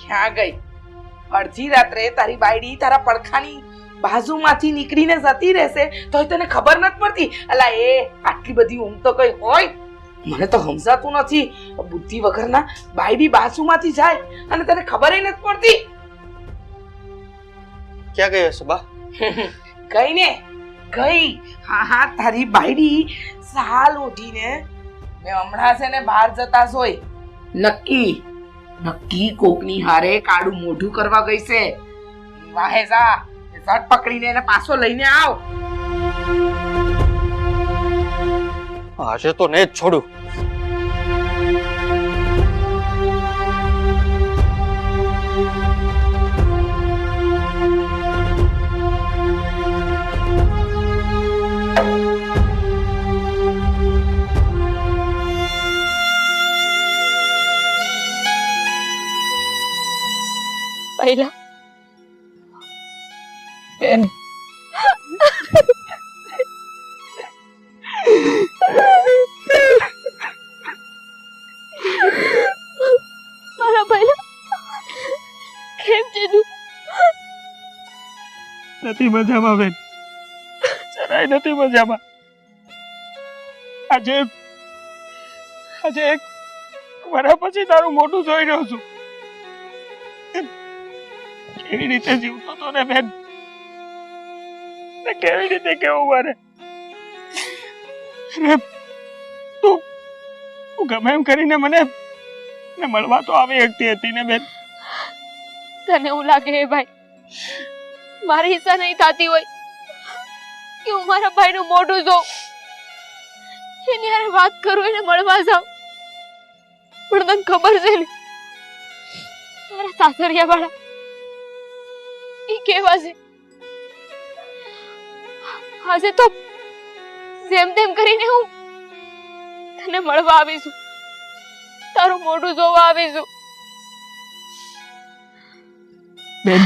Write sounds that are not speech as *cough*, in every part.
ક્યાં ગઈ? અડધી રાત્રે તારી બાયડી તારા પડખાની બાજુમાંથી નીકળીને જતી રહેશે તોય તને ખબર નથી પડતી? અલા એ આટલી બધી ઊંઘ તો કઈ હોય? મને તો સમજાતું નથી. બુદ્ધિ વગરના બાયડી બાજુમાંથી જાય અને તને ખબર નથી પડતી. ક્યાં ગઈ હશે બા? *laughs* ગઈ ને ગઈ. હા હા તારી બાયડી સાલ ઉઠીને મેં હમણાં છે ને બહાર જતા જોઈ. નક્કી. નક્કી કોકની હારે કાળું મોઢું કરવા ગઈ છે. વાહે જા ઝટ પકડીને એને પાછો લઈને આવ. આજે તો ને જ છોડું. પહેલા. બેન. નથી મજામાં, બેન. જરાય નથી મજામાં. આજે આજે એક વર્ષ પછી તારું મોઢું જોઈ રહ્યો છું. કેવી રીતે જીવતો તો ને બેન? ને કેવી રીતે કેવું મારે? તું તું ગમે એમ કરીને મને ને મળવા તો આવી શકતી હતી ને બેન. તને એવું લાગે હે ભાઈ? મારી ઈચ્છા નહીં થતી હોય કે હું મારા ભાઈનું મોઢું જોઉં. એની હારે વાત કરું, એને મળવા જાઉં. પણ તને ખબર છે ને મારા સાસરિયા વાળા એ કેવા છે આજે તો જેમ તેમ કરીને હું તને મળવા આવીશું તારું મોઢું જોવા આવીશું બેન,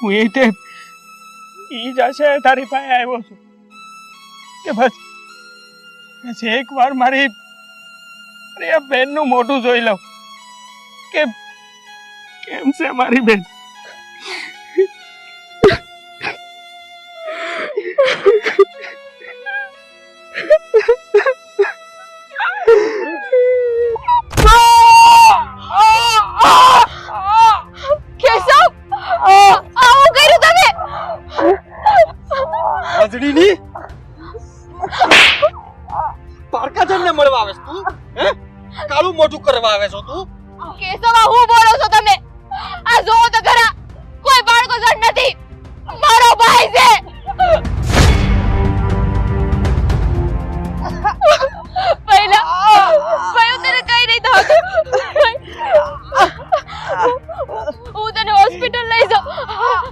હું એ તે ઈ જ આશે તારી પાસે આવ્યો છું કે બસ બસ એક વાર મારી અરે આ બેનનું મોઢું જોઈ લઉં. કે કેમ છે મારી બેન? કરવા આવે છો તું? કેશવ હું બોલો છો તમે આ જોવો તો ખરા કોઈ બાળકો જ નથી. મારો ભાઈ છે. પહેલા ભાઈ તને કઈ નહીં થતું. હું તને હોસ્પિટલ લઈ જાઉં.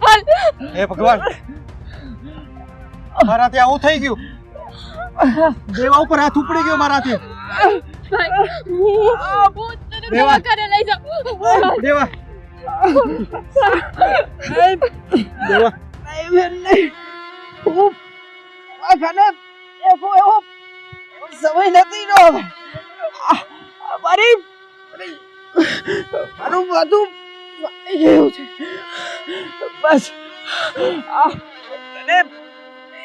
હાલ. હે ભગવાન. મારાથી આવું થઈ ગયું. દેવા ઉપર હાથ ઉપડી ગયો મારાથી. હું દેવા. દવાખાને લઈ જાઉં દેવા દેવા સમય નથી નો મારી મારું બધું ગયું છે બસ આ તને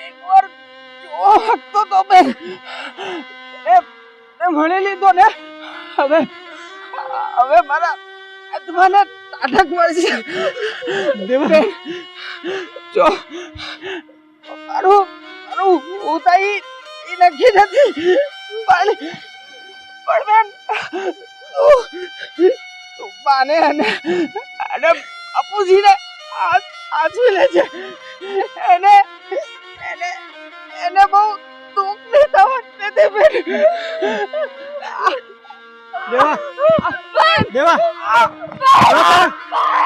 એકવાર જો હકતો તો બેન તે મળી લીધો ને? હવે હવે મારા આત્માને તાટક મળશે. દેવા જો, મારું મારું ઉતાઈ એ નક્કી નથી. પણ પણ બેન, તું માને અને અને બાપુજીને હાથ લે છે એને એને એને બહુ દે બેન દેવા દેવા તારી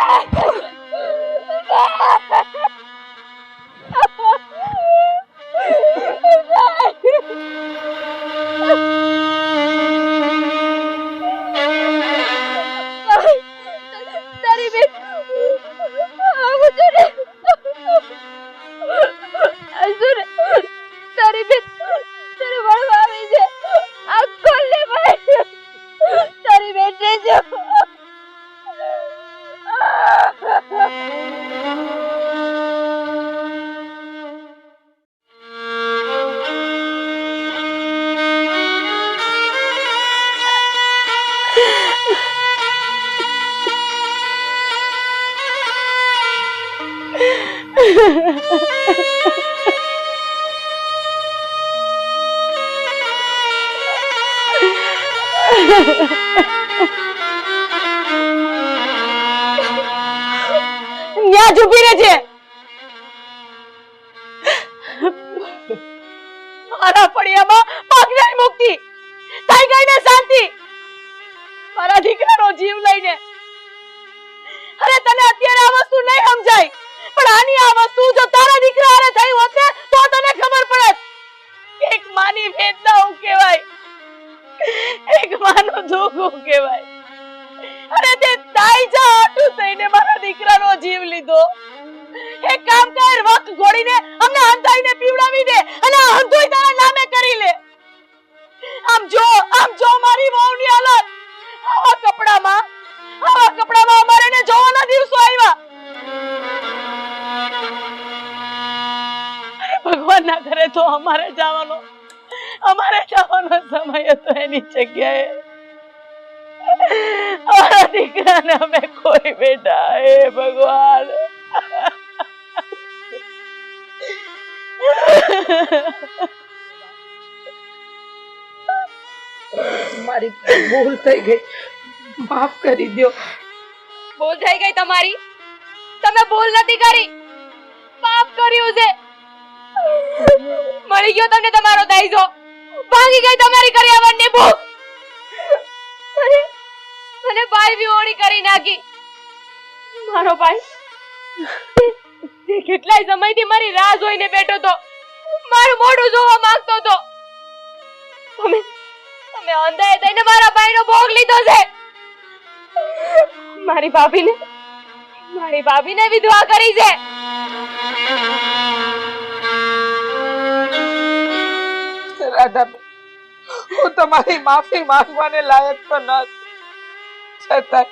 ન્યા જ રહે છે. મારા ફળિયામાં પગ મુક્તિ. થઈ ગઈ ને શાંતિ. મારા દીકરાનો જીવ લઈને. અરે તને અત્યારે આ વસ્તુ નહીં સમજાય. પણ આની આ વસ્તુ જો તારા દીકરા હારે થઈ હોત ને, તો તને ખબર પડત. એક માની વેદના હું કહેવાય. એક માનું દુઃખ કહેવાય. અરે તે તાઈ જા આટું થઈને મારા દીકરાનો જીવ લીધો. એક કામ કર વક ગોળીને અમને હંતાઈને પીવડાવી દે અને આ તારા નામે કરી લે. આમ જો આમ જો મારી વહુની હાલત. આવા કપડામાં આવા કપડામાં અમારે ને જોવાના દિવસો આવ્યા. ભગવાનના કરે તો અમારે જવાનો અમારે જવાનો સમય હતો એની જગ્યાએ. અમારા દીકરાને અમે કોઈ બેટા હે ભગવાન. મારી ભૂલ થઈ ગઈ. માફ કરી દો ભૂલ થઈ ગઈ તમારી. તમે ભૂલ નથી કરી. પાપ કર્યું છે. મળી ગયો તમને તમારો દાઈજો ભાગી ગઈ તમારી કરિયાવરની ભૂખ અને ભાઈ વિહોણી કરી નાખી. મારો ભાઈ, તે કેટલાય સમયથી મારી રાહ જોઈને બેઠો તો મારું મોઢું જોવા માંગતો તો તમે તમે અંધાએ થઈને મારા ભાઈનો ભોગ લીધો છે. મારી ભાભીને મારી ભાભીને વિધવા કરી છે. રાધાબેન હું તમારી માફી માંગવાને લાયક તો ન છતાંય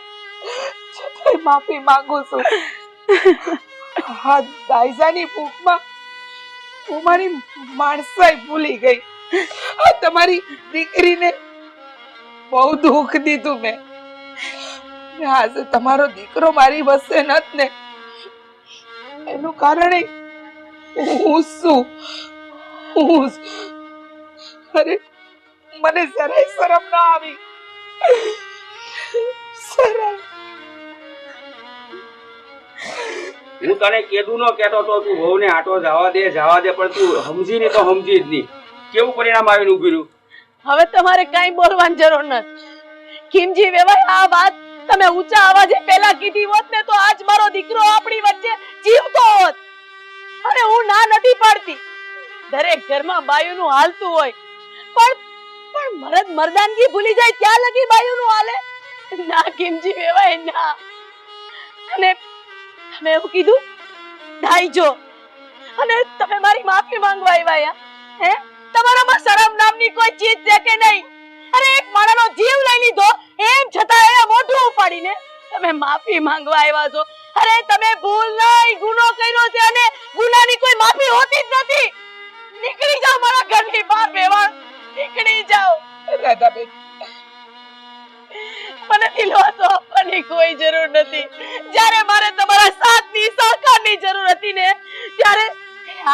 છતાંય માફી માંગુ છું. હા દાઈજાની ભૂખમાં હું મારી માણસાઈ ભૂલી ગઈ. આ તમારી દીકરીને બહુ દુઃખ દીધું મેં આજે તમારો દીકરો મારી વચ્ચે નત ને. એનું કારણ હું શું, હું અરે મને જરાય શરમ ના આવી. શરમ. હું તને કેદું ન કેતો તો તું વહુને આટો જવા દે જવા દે પણ તું સમજી ને તો સમજી જ નહીં. કેવું પરિણામ આવીને ઊભી રહ્યું? હવે તમારે કઈ બોલવાની જરૂર નથી. ખીમજી વેવાય આ વાત તમે ઊંચા અવાજે પેલા કીધી હોત ને તો આજ મારો દીકરો આપણી વચ્ચે જીવતો હોત. અને હું ના નથી પાડતી. દરેક ઘરમાં બાયુનું હાલતું હોય પણ પણ મરદ મર્દાનગી ભૂલી જાય ત્યાં લગી બાયુનું હાલે? ના, કિમજી, વેવાય ના. અને તમે એવું કીધું? ધાઈજો અને તમે મારી માફી માંગવા આવ્યા હે? તમારામાં શરમ નામની કોઈ ચીજ છે કે નહીં? અરે, એક માણસનો જીવ લઈ લીધો, એમ છતાં એ મોઢું ઉપાડીને તમે માફી માંગવા આવ્યા છો. અરે, તમે ભૂલ નહીં, ગુનો કર્યો છે અને ગુનાની કોઈ માફી હોતી જ નથી. નીકળી જાઓ મારા ઘરની બહાર, વેવાણ. નીકળી જાઓ. રાધાબેન, મને દિલવાસો આપવાની કોઈ જરૂર નથી. જ્યારે મારે તમારા સાથની સહકારની જરૂર હતી ને, ત્યારે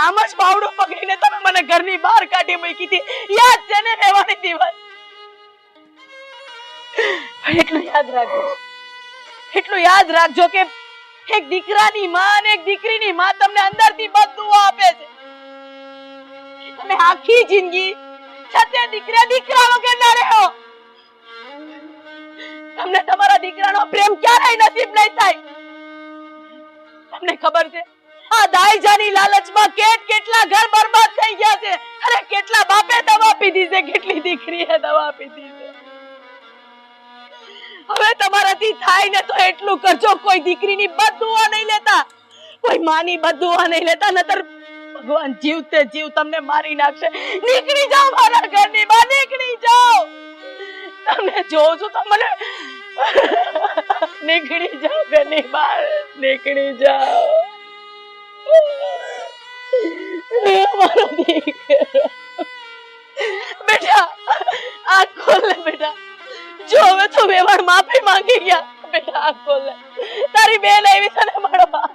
આમ જ બાવડું પકડીને તમે મને ઘરની બહાર કાઢી મૂકી હતી. યાદ છે ને રહેવાની દિવસ એટલું યાદ રાખજો. એટલું યાદ રાખજો કે એક દીકરાની માં અને એક દીકરીની માં તમને અંદરથી બધું આપે છે. તમે આખી જિંદગી છતે દીકરા દીકરા કેટલા બાપે દવા પીધી છે, કેટલી દીકરીએ દવા પીધી હવે તમારાથી થાય ને તો એટલું કરજો, કોઈ દીકરીની બદુઆ નહીં લેતા. કોઈ માની બધું નહીં લેતા, નતર ભગવાન જીવતે જીવ તમને મારી નાખશે. નીકળી જાઓ મારા ઘરની બહાર, નીકળી જાઓ. તમને જોઉં છું તો નીકળી જાઓ ઘરની બહાર, નીકળી જાઓ. મારો દીકરો. બેટા, આ ખોલ બેટા. જો હવે તો વેવાણ માફી માંગી ગયા. બેટા, આ ખોલ તારી બેન આવી તને મળવા